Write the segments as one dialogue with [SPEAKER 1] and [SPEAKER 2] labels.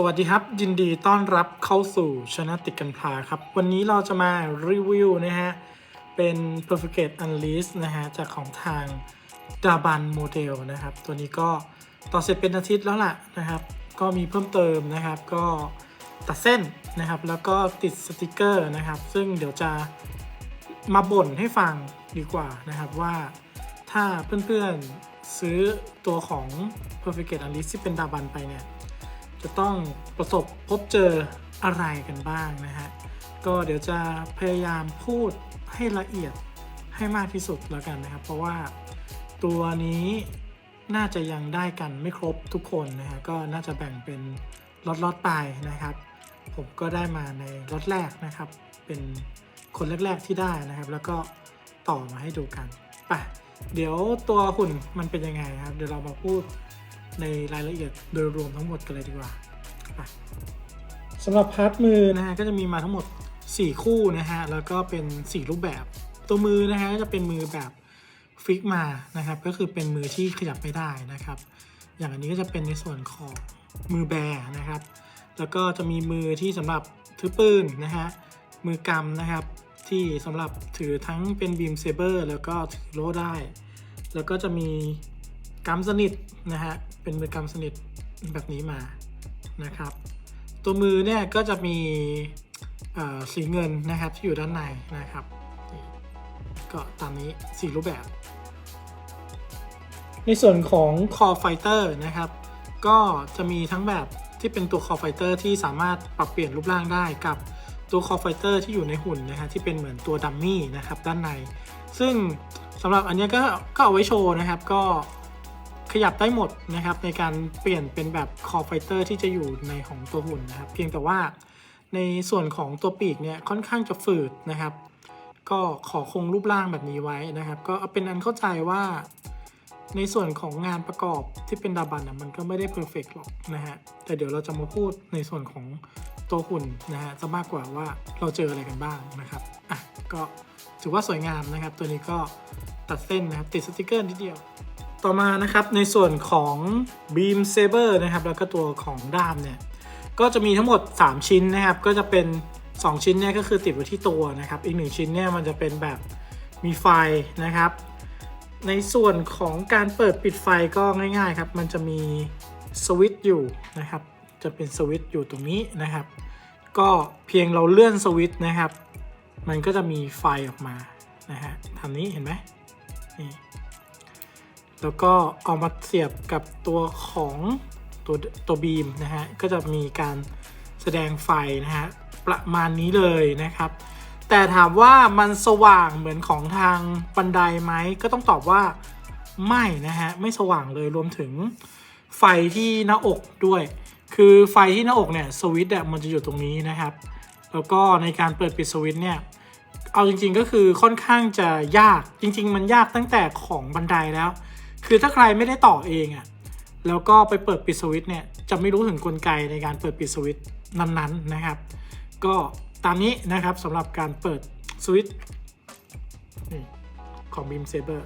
[SPEAKER 1] สวัสดีครับ ยินดีต้อนรับเข้าสู่ชนะติดกันพาครับ วันนี้เราจะมารีวิวนะฮะ เป็น Perfect Unleashed นะฮะ จากของทางดาบันโมเดลนะครับ ตัวนี้ก็ต่อเสร็จเป็นอาทิตย์แล้วล่ะนะครับ ก็มีเพิ่มเติมนะครับ ก็ตัดเส้นนะครับ แล้วก็ติดสติกเกอร์นะครับ ซึ่งเดี๋ยวจะมาบ่นให้ฟังดีกว่านะครับว่าถ้าเพื่อนๆซื้อตัวของ Perfect Unleashed ที่เป็นดาบันไปเนี่ย จะต้องประสบพบเจออะไรกันบ้างนะฮะ ก็เดี๋ยวจะพยายามพูดให้ละเอียดให้มากที่สุดแล้วกันนะครับ เพราะว่าตัวนี้น่าจะยังได้กันไม่ครบทุกคนนะฮะ ก็น่าจะแบ่งเป็นล็อตๆไปนะครับ ผมก็ได้มาในล็อตแรกนะครับ เป็นคนแรก ๆที่ได้นะครับ แล้วก็ต่อมาให้ดูกันไปเดี๋ยวตัวหุ่นมันเป็นยังไงครับ เดี๋ยวเรามาพูด ในรายละเอียดโดยรวมทั้งหมดกันเลยดีกว่าอะสำหรับพาร์ทมือนะฮะก็จะมีมาทั้งหมด 4 คู่นะฮะแล้วก็เป็น 4 รูปแบบตัวมือนะฮะก็จะเป็นมือแบบฟิกมานะครับก็คือเป็นมือที่ขยับไม่ได้นะครับ อย่างอันนี้ก็จะเป็นในส่วนของมือแบนะครับ แล้วก็จะมีมือที่สำหรับถือปืนนะฮะมือกำนะครับที่สำหรับถือทั้งเป็นบีมเซเบอร์แล้วก็ถือโล่ได้ แล้วก็จะมี กำสนิทนะฮะ เป็นมือกำสนิทแบบนี้มานะครับ ตัวมือเนี่ยก็จะมีสีเงินนะครับที่อยู่ด้านในนะครับ ก็ตามนี้สีรูปแบบ ในส่วนของ Core Fighter นะครับ ก็จะมีทั้งแบบที่เป็นตัว Core Fighter ที่สามารถปรับเปลี่ยนรูปร่างได้กับตัว Core Fighter ที่อยู่ในหุ่นนะฮะที่เป็นเหมือนตัวดัมมี่นะครับด้านใน ซึ่งสำหรับอันเนี้ยก็ก็เอาไว้โชว์นะครับ ก็ ขยับได้หมดนะครับในการเปลี่ยนเป็นแบบ Core Fighter ที่จะอยู่ในของตัวหุ่นนะครับ เพียงแต่ว่าในส่วนของตัวปีกเนี่ยค่อนข้างจะฝืดนะครับ ก็ขอคงรูปร่างแบบนี้ไว้นะครับ ก็เอาเป็นอันเข้าใจว่า ในส่วนของงานประกอบที่เป็นดาบันอะมันก็ไม่ได้เพอร์เฟกหรอกนะฮะแต่เดี๋ยวเราจะมาพูดในส่วนของตัวหุ่นนะฮะจะมากกว่าว่าเราเจออะไรกันบ้างนะครับอะก็ถือว่าสวยงามนะครับ ตัวนี้ก็ตัดเส้นนะครับติดสติกเกอร์นิดเดียว ต่อมานะครับในส่วนของ Beam Saber นะครับแล้วก็ตัวของด้ามเนี่ยก็จะมีทั้งหมด 3 ชิ้นนะครับ ก็จะเป็น 2 ชิ้นเนี่ยก็คือติดไว้ที่ตัวนะครับ อีก 1 ชิ้นเนี่ยมันจะเป็นแบบมีไฟนะครับ ในส่วนของการเปิดปิดไฟก็ง่ายๆครับมันจะมีสวิตช์อยู่นะครับ จะเป็นสวิตช์อยู่ตรงนี้นะครับ ก็เพียงเราเลื่อนสวิตช์นะครับ มันก็จะมีไฟออกมานะฮะทำนี้เห็นไหม แล้วก็เอามาเสียบกับตัวของตัวตัวบีมนะฮะ ก็จะมีการแสดงไฟนะฮะ ประมาณนี้เลยนะครับ แต่ถามว่ามันสว่างเหมือนของทางบันไดไหม ก็ต้องตอบว่าไม่นะฮะ ไม่สว่างเลยรวมถึงไฟที่หน้าอกด้วย คือไฟที่หน้าอกเนี่ยสวิตช์อะมันจะอยู่ตรงนี้นะครับ แล้วก็ในการเปิดปิดสวิตช์เนี่ยเอาจริงๆก็คือค่อนข้างจะยากจริง ๆ มันยากตั้งแต่ของบันไดแล้ว คือถ้าใครไม่ได้ต่อเองอะ่ะแล้วก็ไปเปิดปิดสวิตช์เนี่ยจะไม่รู้ถึงกลไกในการเปิดปิดสวิตช์นั้นๆนะครับ ก็ตามนี้นะครับสำหรับการเปิดสวิตช์ของ Beam Saber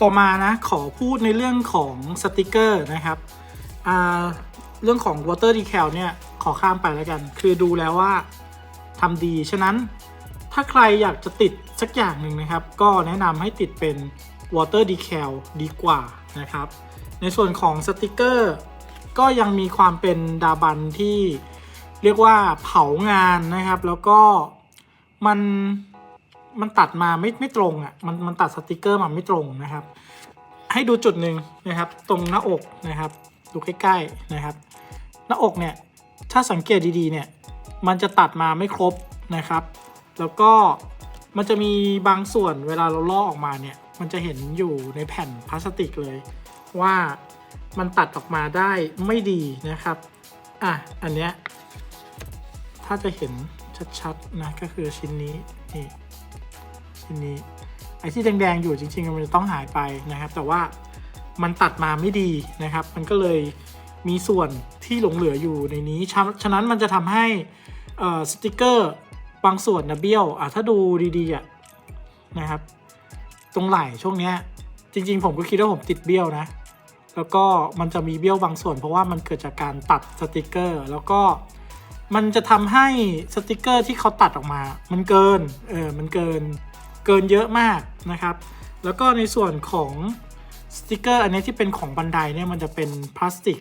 [SPEAKER 1] ต่อมานะขอพูดในเรื่องของสติกเกอร์นะครับเรื่องของ Water Decal เนี่ยขอข้ามไปแล้วกัน คือดูแล้วว่าทำดี ฉะนั้นถ้าใครอยากจะติดสักอย่างหนึ่งนะครับ ก็แนะนำให้ติดเป็น Water Decal ดีกว่านะครับ ในส่วนของสติกเกอร์ก็ยังมีความเป็นดาบันที่เรียกว่าเผางานนะครับ แล้วก็มันมันตัดมาไม่ไม่ตรงอะ่ะมันมันตัดสติกเกอร์มาไม่ตรงนะครับ ให้ดูจุดหนึ่งนะครับ ตรงหน้าอกนะครับ ดูใกล้ๆนะครับ หน้าอกเนี่ยถ้าสังเกตดีๆเนี่ยมันจะตัดมาไม่ครบนะครับ แล้วก็มันจะมีบางส่วนเวลาเราลอกออกมาเนี่ย มันจะเห็นอยู่ในแผ่นพลาสติกเลย ว่ามันตัดออกมาได้ไม่ดีนะครับ อะ อันเนี้ยถ้าจะเห็นชัดๆนะก็คือชิ้นนี้นี่ชิ้นนี้ไอ้ที่แดงๆอยู่จริงๆมันจะต้องหายไปนะครับ แต่ว่ามันตัดมาไม่ดีนะครับ มันก็เลยมีส่วนที่หลงเหลืออยู่ในนี้ ฉะฉะนั้นมันจะทำให้สติกเกอร์บางส่วนนะเบี้ยวอะถ้าดูดีๆอะนะครับ ตรงไหล่ช่วงเนี้ยจริง ๆ ผมก็คิดว่าผมติดเบี้ยวนะ แล้วก็มันจะมีเบี้ยวบางส่วนเพราะว่ามันเกิดจากการตัดสติกเกอร์ แล้วก็มันจะทำให้สติกเกอร์ที่เขาตัดออกมา มันเกิน เออ มันเกิน เกินเยอะมากนะครับ แล้วก็ในส่วนของสติกเกอร์อันนี้ที่เป็นของบันไดเนี่ยมันจะเป็นพลาสติก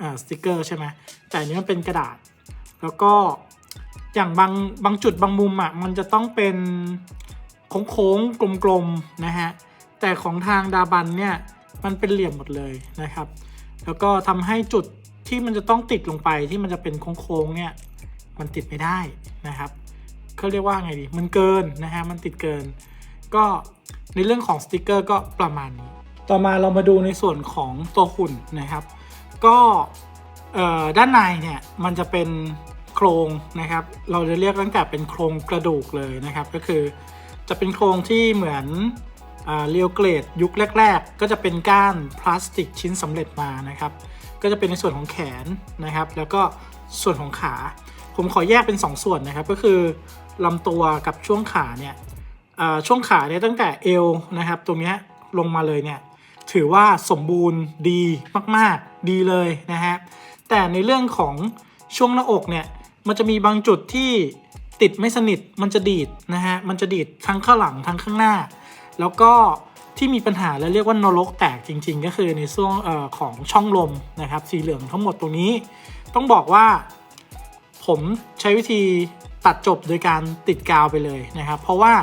[SPEAKER 1] อ่าสติกเกอร์ใช่ไหมแต่อันนี้มันเป็นกระดาษ แล้วก็อย่างบางบางจุดบางมุมอะมันจะต้องเป็น โค้งๆกลมๆนะฮะแต่ของทางดาบันเนี่ยมันเป็นเหลี่ยมหมดเลยนะครับ แล้วก็ทำให้จุดที่มันจะต้องติดลงไปที่มันจะเป็นโค้งๆเนี่ยมันติดไม่ได้นะครับเขาเรียกว่าไงดีมันเกินนะฮะมันติดเกิน ก็ในเรื่องของสติกเกอร์ก็ประมาณนี้ ต่อมาเรามาดูในส่วนของตัวหุ่นนะครับ ก็ด้านในเนี่ยมันจะเป็นโครงนะครับ เราจะเรียกตั้งแต่เป็นโครงกระดูกเลยนะครับ ก็คือ จะเป็นโครงที่เหมือนเรียวเกรดยุคแรก ๆ ก็จะเป็นก้านพลาสติกชิ้นสำเร็จมานะครับ ก็จะเป็นในส่วนของแขนนะครับ แล้วก็ส่วนของขา ผมขอแยกเป็น 2 ส่วนนะครับ ก็คือลำตัวกับช่วงขาเนี่ยช่วงขาเนี่ยตั้งแต่เอวนะครับ ตรงเนี้ยลงมาเลยเนี่ยถือว่าสมบูรณ์ดีมากๆดีเลยนะฮะแต่ในเรื่องของช่วงหน้าอกเนี่ยมันจะมีบางจุดที่ ติดไม่สนิทมันจะดีดนะฮะมันจะดีดทั้งข้างหลังทั้งข้างหน้า แล้วก็ที่มีปัญหาและเรียกว่านรกแตกจริง ๆ ก็คือในช่วงออของช่องลมนะครับสีเหลืองทั้งหมดตรงนี้ ต้องบอกว่า ผมใช้วิธีตัดจบโดยการติดกาวไปเลยนะครับ เพราะว่า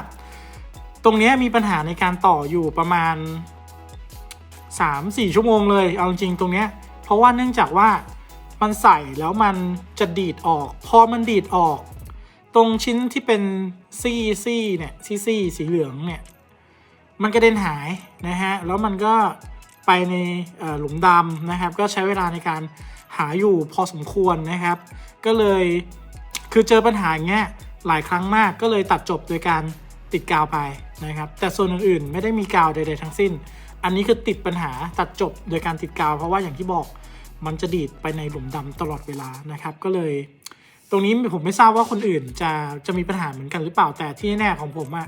[SPEAKER 1] ตรงนี้มีปัญหาในการต่ออยู่ประมาณ 3-4 ชั่วโมงเลยเอาจริงตรงเนี้ยเพราะว่าเนื่องจากว่ามันใส่แล้วมันจะดีดออก พอมันดีดออก ตรงชิ้นที่เป็นซี่ซี่เนี่ยซี่ซี่สีเหลืองเนี่ยมันกระเด็นหายนะฮะแล้วมันก็ไปในหลุมดำนะครับ ก็ใช้เวลาในการหาอยู่พอสมควรนะครับ ก็เลยคือเจอปัญหาอย่างเงี้ยหลายครั้งมากก็เลยตัดจบโดยการติดกาวไปนะครับ แต่ส่วนอื่นๆไม่ได้มีกาวใดๆทั้งสิ้น อันนี้คือติดปัญหาตัดจบโดยการติดกาว เพราะว่าอย่างที่บอกมันจะดีดไปในหลุมดำตลอดเวลานะครับ ก็เลย ตรงนี้ผมไม่ทราบว่าคนอื่นจะจะมีปัญหาเหมือนกันหรือเปล่าแต่ที่แน่ๆของผมอะ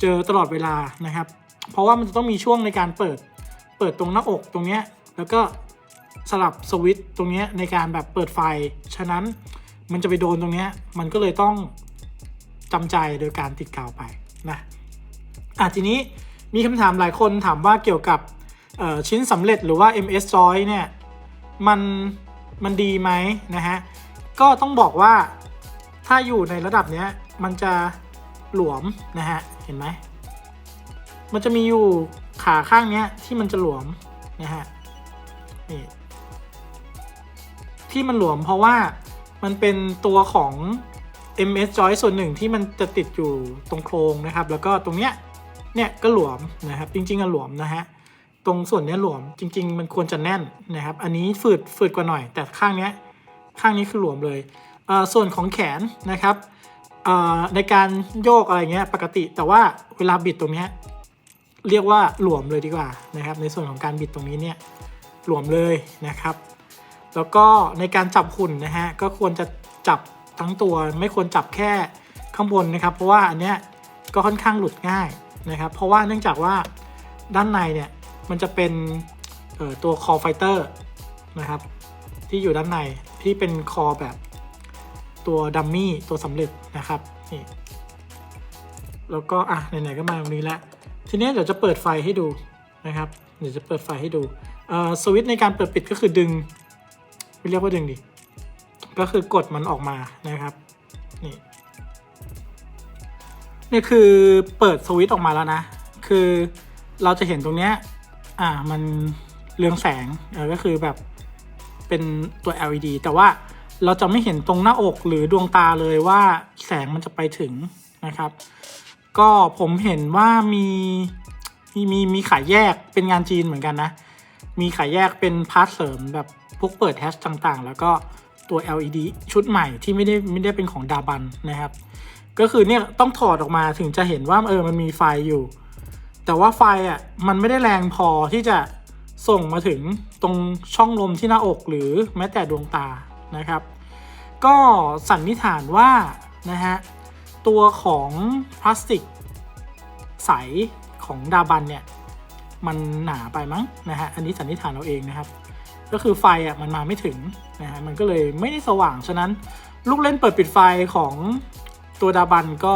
[SPEAKER 1] เจอตลอดเวลานะครับ เพราะว่ามันจะต้องมีช่วงในการเปิด เปิดตรงหน้าอกตรงเนี้ยแล้วก็สลับสวิตช์ตรงเนี้ยในการแบบเปิดไฟ ฉะนั้นมันจะไปโดนตรงเนี้ยมันก็เลยต้องจำใจโดยการติดกาวไปนะอะทีนี้มีคำถามหลายคนถามว่าเกี่ยวกับชิ้นสำเร็จหรือว่า MS Joy เนี่ยมันมันดีไหมนะฮะ ก็ต้องบอกว่าถ้าอยู่ในระดับเนี้ยมันจะหลวมนะฮะ เห็นไหม มันจะมีอยู่ขาข้างเนี้ยที่มันจะหลวมนะฮะ นี่ ที่มันหลวมเพราะว่ามันเป็นตัวของ MS joint ส่วนหนึ่งที่มันจะติดอยู่ตรงโครงนะครับ แล้วก็ตรงเนี้ย เนี่ยก็หลวมนะครับ จริงๆอะหลวมนะฮะ ตรงส่วนเนี้ยหลวม จริง ๆ มันควรจะแน่นนะครับ อันนี้ฝืดฝืดกว่าหน่อย แต่ข้างเนี้ย ข้างนี้คือหลวมเลยเส่วนของแขนนะครับในการโยกอะไรเงี้ยปกติ แต่ว่าเวลาบิดตรงนี้เรียกว่าหลวมเลยดีกว่านะครับ ในส่วนของการบิดตรงนี้เนี่ยหลวมเลยนะครับ แล้วก็ในการจับหุ่นนะฮะก็ควรจะจับทั้งตัวไม่ควรจับแค่ข้างบนนะครับ เพราะว่าอันเนี้ยก็ค่อนข้างหลุดง่ายนะครับ เพราะว่าเนื่องจากว่าด้านในเนี่ยมันจะเป็นตัวคอไฟเตอร์นะครับที่อยู่ด้านใน ที่เป็นคอแบบตัวดัมมี่ตัวสำเร็จนะครับนี่แล้วก็อะไหนๆก็มาตรงนี้แล้วทีนี้เดี๋ยวจะเปิดไฟให้ดูนะครับเดี๋ยวจะเปิดไฟให้ดูเอ่อสวิตช์ในการเปิดปิดก็คือดึงไม่เรียกว่าดึงดิก็คือกดมันออกมานะครับนี่นี่คือเปิดสวิตช์ออกมาแล้วนะ คือเราจะเห็นตรงเนี้ยอ่ามันเรืองแสงเออก็คือแบบ เป็นตัว LED แต่ว่าเราจะไม่เห็นตรงหน้าอกหรือดวงตาเลยว่าแสงมันจะไปถึงนะครับ ก็ผมเห็นว่ามีมีมีมีขายแยกเป็นงานจีนเหมือนกันนะ มีขายแยกเป็นพาร์ทเสริมแบบพวกเปิดแฮชต่างๆ แล้วก็ตัว LED ชุดใหม่ที่ไม่ได้ไม่ได้เป็นของดาบันนะครับ ก็คือเนี่ยต้องถอดออกมาถึงจะเห็นว่าเออมันมีไฟอยู่ แต่ว่าไฟอะมันไม่ได้แรงพอที่จะ ส่งมาถึงตรงช่องลมที่หน้าอกหรือแม้แต่ดวงตานะครับ ก็สันนิษฐานว่านะฮะตัวของพลาสติกใสของดาบันเนี่ยมันหนาไปมั้งนะฮะอันนี้สันนิษฐานเราเองนะครับ ก็คือไฟอะมันมาไม่ถึงนะฮะมันก็เลยไม่ได้สว่าง ฉะนั้นลูกเล่นเปิดปิดไฟของตัวดาบันก็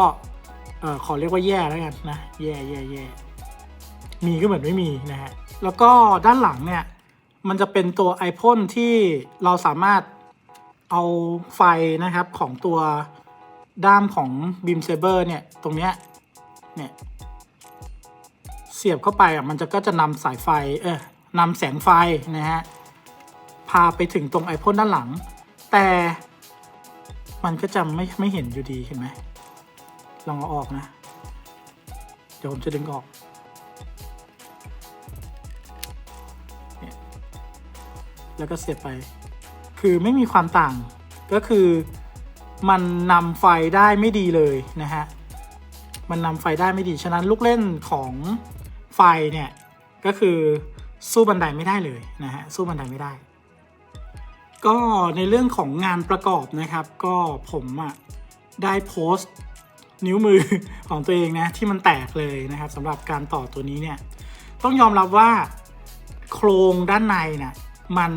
[SPEAKER 1] เออขอเรียกว่าแย่แล้วกันนะ แย่แย่แย่มีก็เหมือนไม่มีนะฮะ แล้วก็ด้านหลังเนี่ยมันจะเป็นตัวไอพ่นที่เราสามารถเอาไฟนะครับของตัวด้ามของบีมเซเบอร์เนี่ยตรงเนี้ยเนี่ยเสียบเข้าไปอะมันจะก็จะนำสายไฟเออนำแสงไฟนะฮะพาไปถึงตรงไอพ่นด้านหลัง แต่มันก็จะไม่ไม่เห็นอยู่ดีเห็นไหมลองเอาออกนะ เดี๋ยวผมจะดึงออก แล้วก็เสียบไป คือไม่มีความต่างก็คือมันนำไฟได้ไม่ดีเลยนะฮะ มันนำไฟได้ไม่ดี ฉะนั้นลูกเล่นของไฟเนี่ย ก็คือสู้บันไดไม่ได้เลยนะฮะ สู้บันไดไม่ได้ ก็ในเรื่องของงานประกอบนะครับ ก็ผมอะ่ะได้โพสต์นิ้วมือของตัวเองนะ ที่มันแตกเลยนะครับสำหรับการต่อตัวนี้เนี่ย ต้องยอมรับว่าโครงด้านในน่ะ มัน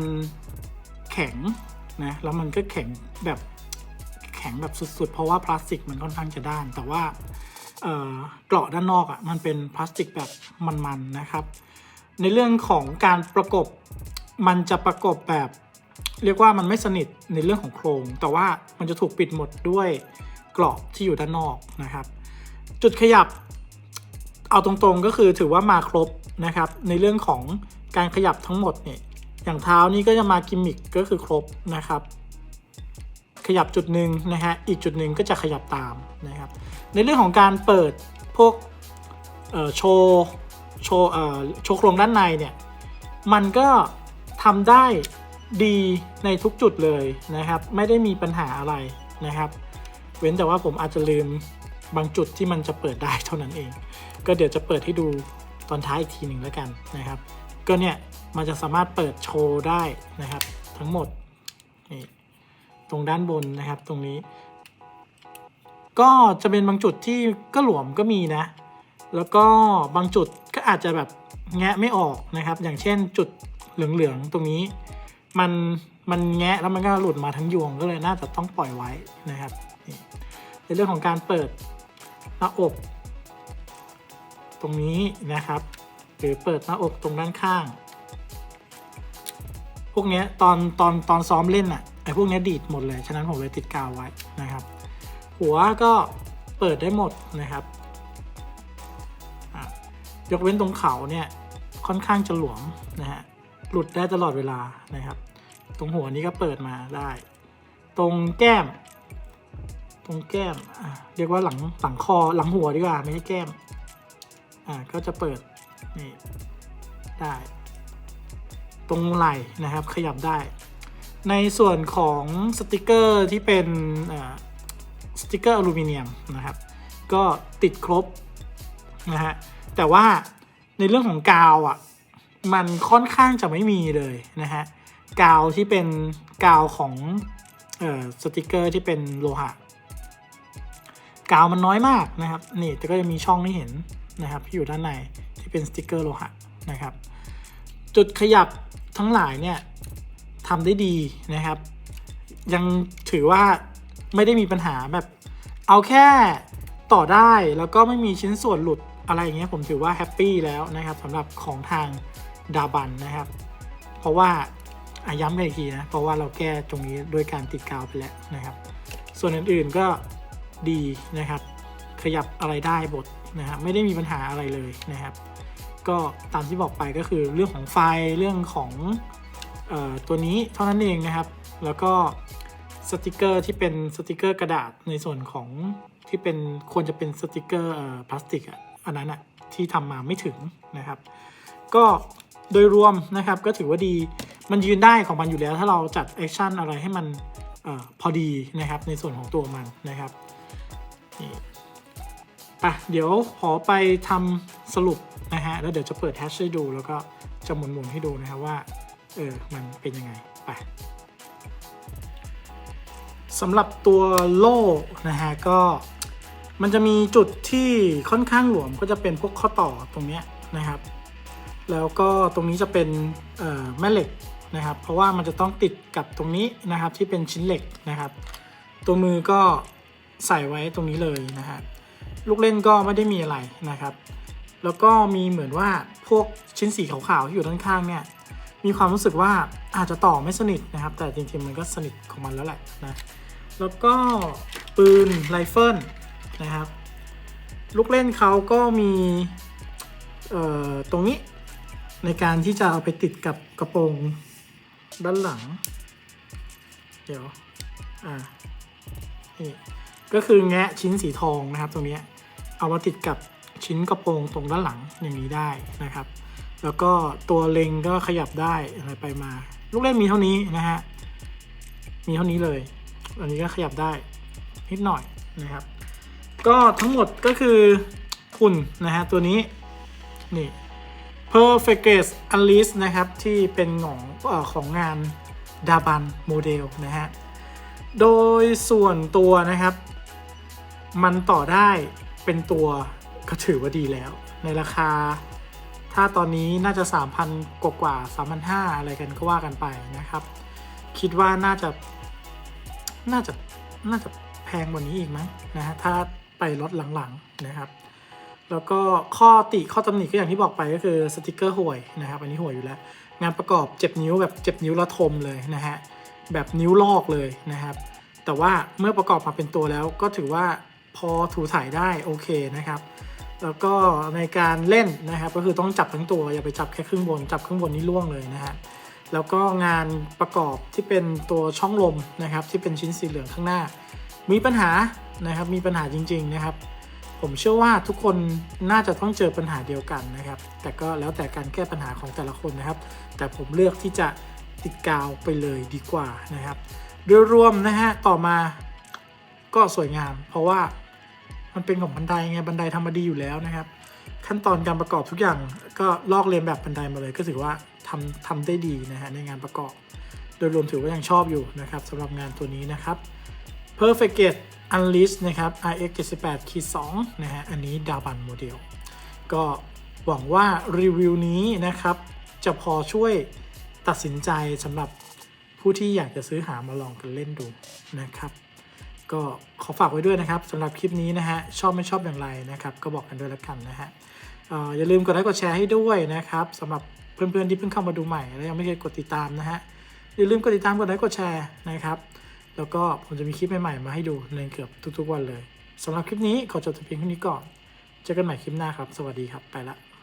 [SPEAKER 1] แข็งนะแล้วมันก็แข็งแบบแข็งแบบสุดๆ เพราะว่าพลาสติกมันค่อนข้างจะด้าน แต่ว่าเกราะด้านนอกอะ่ะมันเป็นพลาสติกแบบมันๆนะครับ ในเรื่องของการประกบมันจะประกบแบบเรียกว่ามันไม่สนิทในเรื่องของโครง แต่ว่ามันจะถูกปิดหมดด้วยเกราะที่อยู่ด้านนอกนะครับ จุดขยับเอาตรงๆก็คือถือว่ามาครบนะครับ ในเรื่องของการขยับทั้งหมดเนี่ย อย่างเท้านี่ก็จะมากิมมิคก็คือครบนะครับ ขยับจุดหนึ่งนะฮะอีกจุดหนึ่งก็จะขยับตามนะครับ ในเรื่องของการเปิดพวกโชว์โชว์โชว์โครงด้านในเนี่ยมันก็ทำได้ดีในทุกจุดเลยนะครับ ไม่ได้มีปัญหาอะไรนะครับ เว้นแต่ว่าผมอาจจะลืมบางจุดที่มันจะเปิดได้เท่านั้นเอง ก็เดี๋ยวจะเปิดให้ดูตอนท้ายอีกทีหนึ่งแล้วกันนะครับ ก็เนี่ย มันจะสามารถเปิดโชว์ได้นะครับ ทั้งหมดนี่ตรงด้านบนนะครับตรงนี้ ก็จะเป็นบางจุดที่ก็หลวมก็มีนะ แล้วก็บางจุดก็อาจจะแบบแงะไม่ออกนะครับ อย่างเช่นจุดเหลืองๆตรงนี้ มันมันแงะแล้วมันก็หลุดมาทั้งยวงก็เลยน่าจะต้องปล่อยไว้นะครับในเรื่องของการเปิดหน้าอก ตรงนี้นะครับ หรือเปิดหน้าอกตรงด้านข้าง พวกเนี้ยตอนตอนตอนซ้อมเล่นอะไอพวกเนี้ยดีดหมดเลย ฉะนั้นผมเลยติดกาวไว้นะครับ หัวก็เปิดได้หมดนะครับอะยกเว้นตรงเขาเนี่ยค่อนข้างจะหลวมนะฮะหลุดได้ตลอดเวลานะครับ ตรงหัวนี้ก็เปิดมาได้ ตรงแก้ม ตรงแก้มอะเรียกว่าหลังหลังคอหลังหัวดีกว่าไม่ใช่แก้มอ่าก็จะเปิดนี่ได้ ตรงไหล่นะครับขยับได้ ในส่วนของสติกเกอร์ที่เป็นสติกเกอร์อลูมิเนียมนะครับ ก็ติดครบนะฮะแต่ว่าในเรื่องของกาวอะมันค่อนข้างจะไม่มีเลยนะฮะกาวที่เป็นกาวของเอ่อสติกเกอร์ที่เป็นโลหะกาวมันน้อยมากนะครับนี่แต่ก็จะมีช่องให้เห็นนะครับที่อยู่ด้านในที่เป็นสติกเกอร์โลหะนะครับ จุดขยับ ทั้งหลายเนี่ยทำได้ดีนะครับ ยังถือว่าไม่ได้มีปัญหาแบบเอาแค่ต่อได้แล้วก็ไม่มีชิ้นส่วนหลุดอะไรอย่างเงี้ยผมถือว่าแฮปปี้แล้วนะครับสำหรับของทางดาบันนะครับ เพราะว่าอะย้ำกันอีกทีนะเพราะว่าเราแก้ตรงนี้ด้วยการติดกาวไปแล้วนะครับ ส่วนอื่นๆก็ดีนะครับ ขยับอะไรได้บทนะครับไม่ได้มีปัญหาอะไรเลยนะครับ ก็ตามที่บอกไปก็คือเรื่องของไฟเรื่องของออตัวนี้เท่านั้นเองนะครับ แล้วก็สติกเกอร์ที่เป็นสติกเกอร์กระดาษในส่วนของที่เป็นควรจะเป็นสติกเกอร์อพลาสติกอะอันนั้นอะที่ทำมาไม่ถึงนะครับ ก็โดยรวมนะครับก็ถือว่าดีมันยืนได้ของมันอยู่แล้ว ถ้าเราจัดแอคชั่นอะไรให้มันออพอดีนะครับในส่วนของตัวมันนะครับนี่อะเดี๋ยวขอไปทำสรุป นะฮะ แล้วเดี๋ยวจะเปิดแฮชให้ดู แล้วก็จะหมุนๆให้ดูนะครับว่า เออ มันเป็นยังไง ไปสำหรับตัวโล่นะฮะ ก็มันจะมีจุดที่ค่อนข้างหลวมก็จะเป็นพวกข้อต่อตรงนี้นะครับ แล้วก็ตรงนี้จะเป็นแม่เหล็กนะครับ เพราะว่ามันจะต้องติดกับตรงนี้นะครับที่เป็นชิ้นเหล็กนะครับ ตัวมือก็ใส่ไว้ตรงนี้เลยนะฮะลูกเล่นก็ไม่ได้มีอะไรนะครับ แล้วก็มีเหมือนว่าพวกชิ้นสีขาวๆที่อยู่ด้านข้างเนี่ยมีความรู้สึกว่าอาจจะต่อไม่สนิทนะครับ แต่จริงๆมันก็สนิทของมันแล้วแหละนะแล้วก็ปืนไรเฟิลนะครับลูกเล่นเขาก็มีตรงนี้ในการที่จะเอาไปติดกับกระโปรงด้านหลัง เดี๋ยว อ่า นี่ ก็คือแงะชิ้นสีทองนะครับตรงนี้ เอามาติดกับ ชิ้นกระโปรงตรงด้านหลังอย่างนี้ได้นะครับ แล้วก็ตัวเล็งก็ขยับได้อะไรไปมา ลูกเล่นมีเท่านี้นะฮะมีเท่านี้เลย อันนี้ก็ขยับได้นิดหน่อยนะครับ ก็ทั้งหมดก็คือหุ่นนะฮะตัวนี้นี่ Perfect Unleashed นะครับ ที่เป็นของอของงานดาบันโมเดลนะฮะ โดยส่วนตัวนะครับ มันต่อได้เป็นตัว ก็ถือว่าดีแล้ว ในราคา ถ้าตอนนี้น่าจะ 3,000 กว่ากว่า3,500 อะไรกันก็ว่ากันไปนะครับ คิดว่าน่าจะ น่าจะ น่าจะแพงกว่านี้อีกมั้งนะฮะ ถ้าไปลดหลังๆนะครับ แล้วก็ข้อติข้อตำหนิก็อย่างที่บอกไปก็คือสติกเกอร์ห่วยนะครับ อันนี้ห่วยอยู่แล้ว งานประกอบเจ็บนิ้วแบบเจ็บนิ้วระทมเลยนะฮะ แบบนิ้วลอกเลยนะครับแต่ว่าเมื่อประกอบมาเป็นตัวแล้วก็ถือว่าพอถูถ่ายได้โอเคนะครับ แล้วก็ในการเล่นนะครับก็คือต้องจับทั้งตัวอย่าไปจับแค่ครึ่งบน จับครึ่งบนนี่ล่วงเลยนะฮะแล้วก็งานประกอบที่เป็นตัวช่องลมนะครับที่เป็นชิ้นสีเหลืองข้างหน้า มีปัญหานะครับมีปัญหาจริง ๆนะครับ ผมเชื่อว่าทุกคนน่าจะต้องเจอปัญหาเดียวกันนะครับ แต่ก็แล้วแต่การแก้ปัญหาของแต่ละคนนะครับ แต่ผมเลือกที่จะติดกาวไปเลยดีกว่านะครับโดยรวมนะฮะต่อมาก็สวยงาม เพราะว่า มันเป็นของบันไดไงบันไดทำมาดีอยู่แล้วนะครับ ขั้นตอนการประกอบทุกอย่างก็ลอกเลียนแบบบันไดมาเลย ก็ถือว่าทำทำได้ดีนะฮะในงานประกอบ โดยรวมถือว่ายังชอบอยู่นะครับสำหรับงานตัวนี้นะครับ Perfect Gate Unleashed นะครับ RX 78 Key 2นะฮะอันนี้ดาบันโมเดลก็หวังว่ารีวิวนี้นะครับจะพอช่วยตัดสินใจสำหรับผู้ที่อยากจะซื้อหามาลองกันเล่นดูนะครับ ก็ขอฝากไว้ด้วยนะครับสำหรับคลิปนี้นะฮะชอบไม่ชอบอย่างไรนะครับ ก็บอกกันด้วยแล้วกันนะฮะอออย่าลืมกดไลค์กดแชร์ให้ด้วยนะครับสำหรับเพื่อนๆที่เพิ่งเข้ามาดูใหม่และยังไม่เคยกดติดตามนะฮะอย่าลืมกดติดตามกดไลค์กดแชร์นะครับ แล้วก็ผมจะมีคลิปใหม่ๆมาให้ดูในเกือบทุกๆวันเลยสำหรับคลิปนี้ขอจบแต่เพียงเท่านี้ก่อนเจอกันใหม่คลิปหน้าครับ สวัสดีครับ ไปละ